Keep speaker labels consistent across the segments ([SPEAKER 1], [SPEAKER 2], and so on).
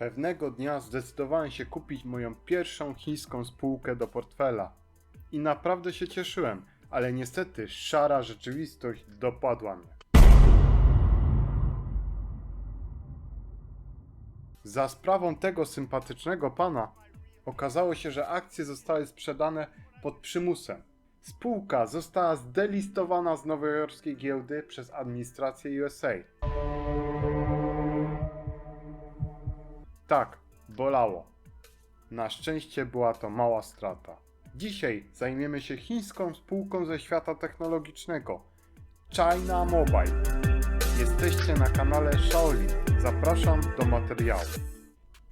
[SPEAKER 1] Pewnego dnia zdecydowałem się kupić moją pierwszą chińską spółkę do portfela. I naprawdę się cieszyłem, ale niestety szara rzeczywistość dopadła mnie. Za sprawą tego sympatycznego pana okazało się, że akcje zostały sprzedane pod przymusem. Spółka została zdelistowana z nowojorskiej giełdy przez administrację USA. Tak, bolało. Na szczęście była to mała strata. Dzisiaj zajmiemy się chińską spółką ze świata technologicznego China Mobile. Jesteście na kanale Shaolin. Zapraszam do materiału.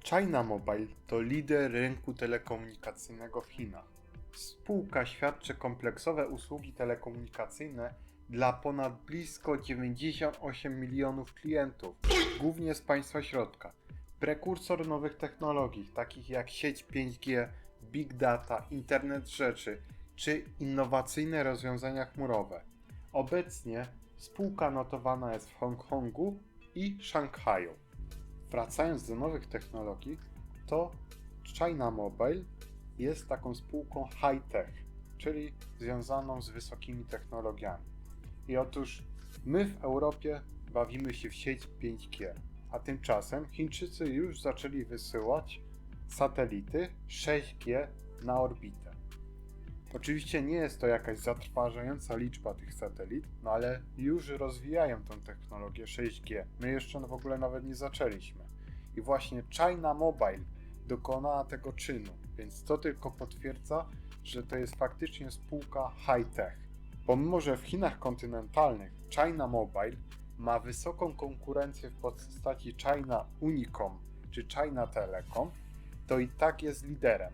[SPEAKER 1] China Mobile to lider rynku telekomunikacyjnego w Chinach. Spółka świadczy kompleksowe usługi telekomunikacyjne dla ponad blisko 98 milionów klientów, głównie z państwa środka. Prekursor nowych technologii, takich jak sieć 5G, big data, internet rzeczy czy innowacyjne rozwiązania chmurowe. Obecnie spółka notowana jest w Hongkongu i Szanghaju. Wracając do nowych technologii, to China Mobile jest taką spółką high-tech, czyli związaną z wysokimi technologiami. I otóż my w Europie bawimy się w sieć 5G, a tymczasem Chińczycy już zaczęli wysyłać satelity 6G na orbitę. Oczywiście nie jest to jakaś zatrważająca liczba tych satelit, no ale już rozwijają tą technologię 6G. My jeszcze w ogóle nawet nie zaczęliśmy. I właśnie China Mobile dokonała tego czynu, więc to tylko potwierdza, że to jest faktycznie spółka high-tech. Pomimo, że w Chinach kontynentalnych China Mobile ma wysoką konkurencję w postaci China Unicom czy China Telecom, to i tak jest liderem.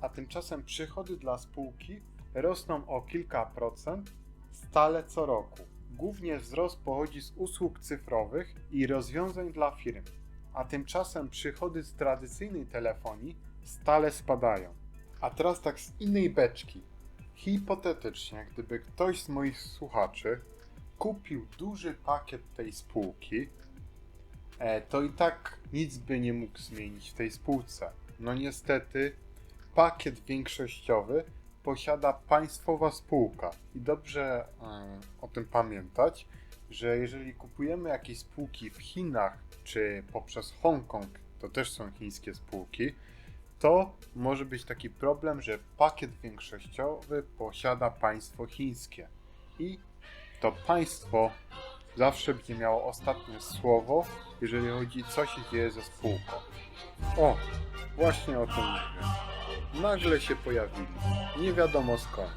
[SPEAKER 1] A tymczasem przychody dla spółki rosną o kilka procent stale co roku. Głównie wzrost pochodzi z usług cyfrowych i rozwiązań dla firm, a tymczasem przychody z tradycyjnej telefonii stale spadają. A teraz tak z innej beczki. Hipotetycznie, gdyby ktoś z moich słuchaczy kupił duży pakiet tej spółki, e, to i tak nic by nie mógł zmienić w tej spółce. No niestety, pakiet większościowy posiada państwowa spółka i dobrze e, o tym pamiętać, że jeżeli kupujemy jakieś spółki w Chinach czy poprzez Hongkong, to też są chińskie spółki, to może być taki problem, że pakiet większościowy posiada państwo chińskie i to państwo zawsze będzie miało ostatnie słowo, jeżeli chodzi co się dzieje ze spółką. O, właśnie o tym mówię. Nagle się pojawili. Nie wiadomo skąd.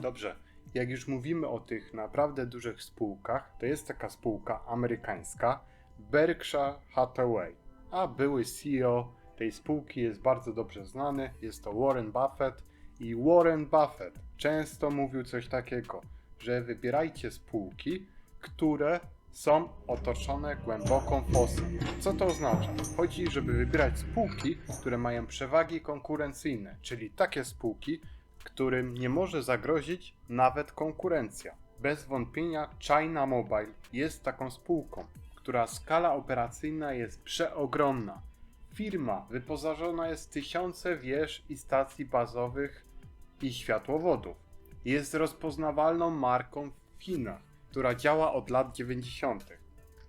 [SPEAKER 1] Dobrze, jak już mówimy o tych naprawdę dużych spółkach, to jest taka spółka amerykańska Berkshire Hathaway, a były CEO tej spółki jest bardzo dobrze znany, jest to Warren Buffett i Warren Buffett często mówił coś takiego, że wybierajcie spółki, które są otoczone głęboką fosą. Co to oznacza? Chodzi, żeby wybierać spółki, które mają przewagi konkurencyjne, czyli takie spółki, którym nie może zagrozić nawet konkurencja. Bez wątpienia China Mobile jest taką spółką, która skala operacyjna jest przeogromna. Firma wyposażona jest w tysiące wież i stacji bazowych i światłowodów. Jest rozpoznawalną marką w Chinach, która działa od lat 90.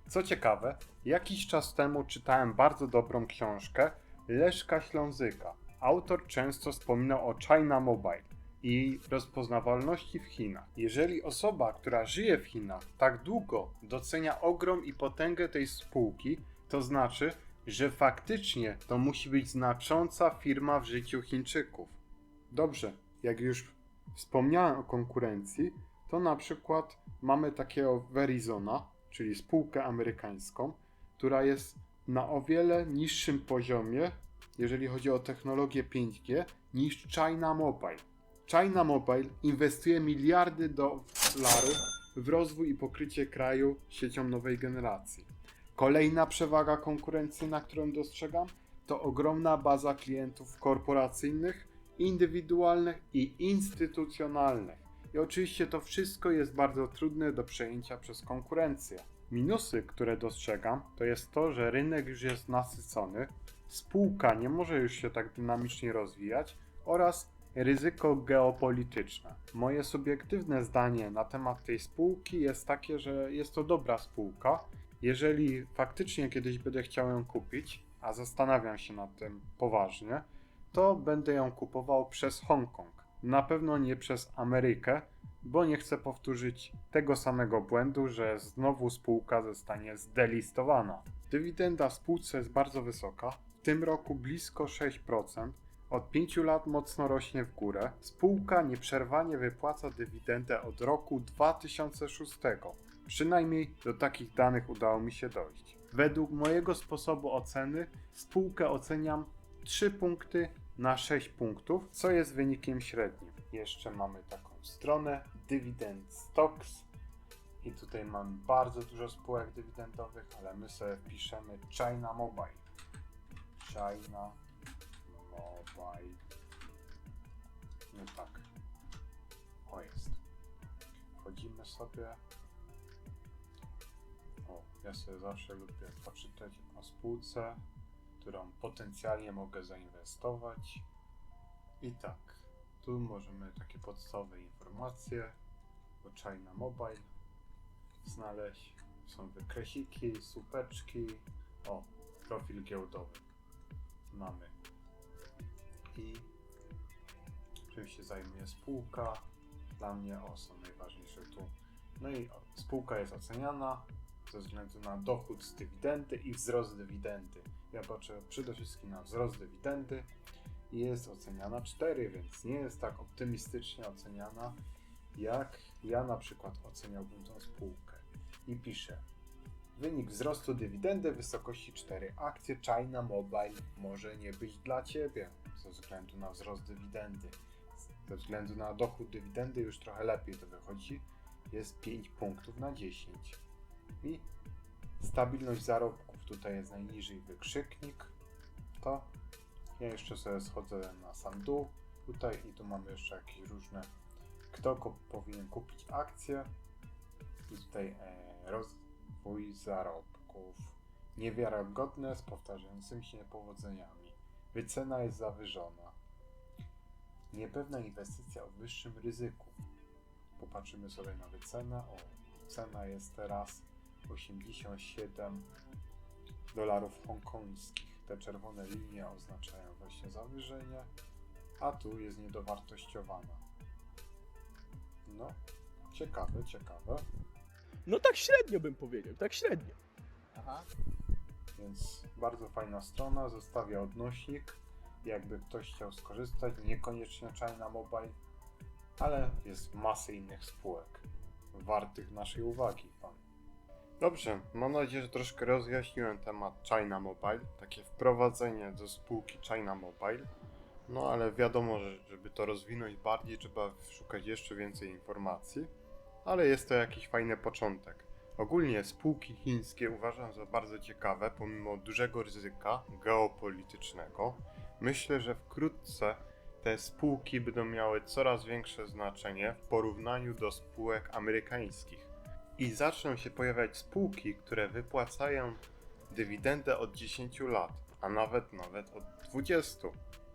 [SPEAKER 1] Co ciekawe, jakiś czas temu czytałem bardzo dobrą książkę Leszka Ślązyka. Autor często wspominał o China Mobile i rozpoznawalności w Chinach. Jeżeli osoba, która żyje w Chinach tak długo docenia ogrom i potęgę tej spółki, to znaczy, że faktycznie to musi być znacząca firma w życiu Chińczyków. Dobrze, jak już wspomniałem o konkurencji, to na przykład mamy takiego Verizona, czyli spółkę amerykańską, która jest na o wiele niższym poziomie, jeżeli chodzi o technologię 5G, niż China Mobile. China Mobile inwestuje miliardy dolarów w rozwój i pokrycie kraju siecią nowej generacji. Kolejna przewaga konkurencyjna, którą dostrzegam, to ogromna baza klientów korporacyjnych, indywidualnych i instytucjonalnych. I oczywiście to wszystko jest bardzo trudne do przejęcia przez konkurencję. Minusy, które dostrzegam, to jest to, że rynek już jest nasycony, spółka nie może już się tak dynamicznie rozwijać oraz ryzyko geopolityczne. Moje subiektywne zdanie na temat tej spółki jest takie, że jest to dobra spółka. Jeżeli faktycznie kiedyś będę chciał ją kupić, a zastanawiam się nad tym poważnie, to będę ją kupował przez Hongkong. Na pewno nie przez Amerykę, bo nie chcę powtórzyć tego samego błędu, że znowu spółka zostanie zdelistowana. Dywidenda spółce jest bardzo wysoka, w tym roku blisko 6%. Od 5 lat mocno rośnie w górę. Spółka nieprzerwanie wypłaca dywidendę od roku 2006. Przynajmniej do takich danych udało mi się dojść. Według mojego sposobu oceny spółkę oceniam 3 punkty na 6 punktów, co jest wynikiem średnim. Jeszcze mamy taką stronę Dividend Stocks i tutaj mamy bardzo dużo spółek dywidendowych, ale my sobie wpiszemy China Mobile. China Mobile. No tak. O jest. Wchodzimy sobie. O, ja sobie zawsze lubię poczytać o spółce, którą potencjalnie mogę zainwestować. I tak, tu możemy takie podstawowe informacje o China Mobile znaleźć. Są wykresiki, słupeczki. O, profil giełdowy mamy. I czym się zajmuje spółka. Dla mnie o, są najważniejsze tu. No i spółka jest oceniana ze względu na dochód z dywidendy i wzrost dywidendy. Ja patrzę przede wszystkim na wzrost dywidendy i jest oceniana 4, więc nie jest tak optymistycznie oceniana, jak ja na przykład oceniałbym tą spółkę. I piszę. Wynik wzrostu dywidendy w wysokości 4. Akcje China Mobile może nie być dla Ciebie ze względu na wzrost dywidendy. Ze względu na dochód dywidendy już trochę lepiej to wychodzi. Jest 5 punktów na 10. I stabilność zarobków. Tutaj jest najniżej wykrzyknik. To ja jeszcze sobie schodzę na sam dół. Tutaj i tu mamy jeszcze jakieś różne. Kto powinien kupić akcje? I tutaj e, rozwój zarobków. Niewiarygodne z powtarzającymi się niepowodzeniami. Wycena jest zawyżona. Niepewna inwestycja o wyższym ryzyku. Popatrzymy sobie na wycenę. O, cena jest teraz 87 dolarów hongkońskich. Te czerwone linie oznaczają właśnie zawyżenie, a tu jest niedowartościowana. No, ciekawe, ciekawe.
[SPEAKER 2] No tak średnio bym powiedział, tak średnio.
[SPEAKER 3] Aha.
[SPEAKER 1] Więc bardzo fajna strona, zostawia odnośnik. Jakby ktoś chciał skorzystać, niekoniecznie China Mobile, ale jest masy innych spółek wartych naszej uwagi. Pan. Dobrze, mam nadzieję, że troszkę rozjaśniłem temat China Mobile, takie wprowadzenie do spółki China Mobile. No ale wiadomo, że żeby to rozwinąć bardziej, trzeba szukać jeszcze więcej informacji, ale jest to jakiś fajny początek. Ogólnie spółki chińskie uważam za bardzo ciekawe, pomimo dużego ryzyka geopolitycznego. Myślę, że wkrótce te spółki będą miały coraz większe znaczenie w porównaniu do spółek amerykańskich. I zaczną się pojawiać spółki, które wypłacają dywidendę od 10 lat, a nawet nawet od 20.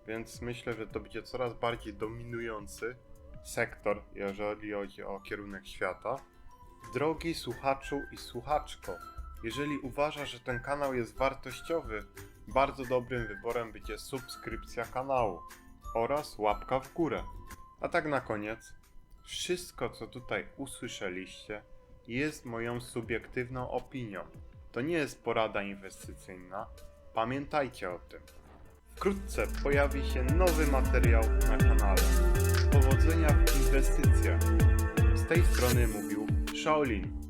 [SPEAKER 1] Więc myślę, że to będzie coraz bardziej dominujący sektor, jeżeli chodzi o kierunek świata. Drogi słuchaczu i słuchaczko, jeżeli uważasz, że ten kanał jest wartościowy, bardzo dobrym wyborem będzie subskrypcja kanału oraz łapka w górę. A tak na koniec, wszystko co tutaj usłyszeliście jest moją subiektywną opinią. To nie jest porada inwestycyjna. Pamiętajcie o tym. Wkrótce pojawi się nowy materiał na kanale. Powodzenia w inwestycjach. Z tej strony mówił Shaolin.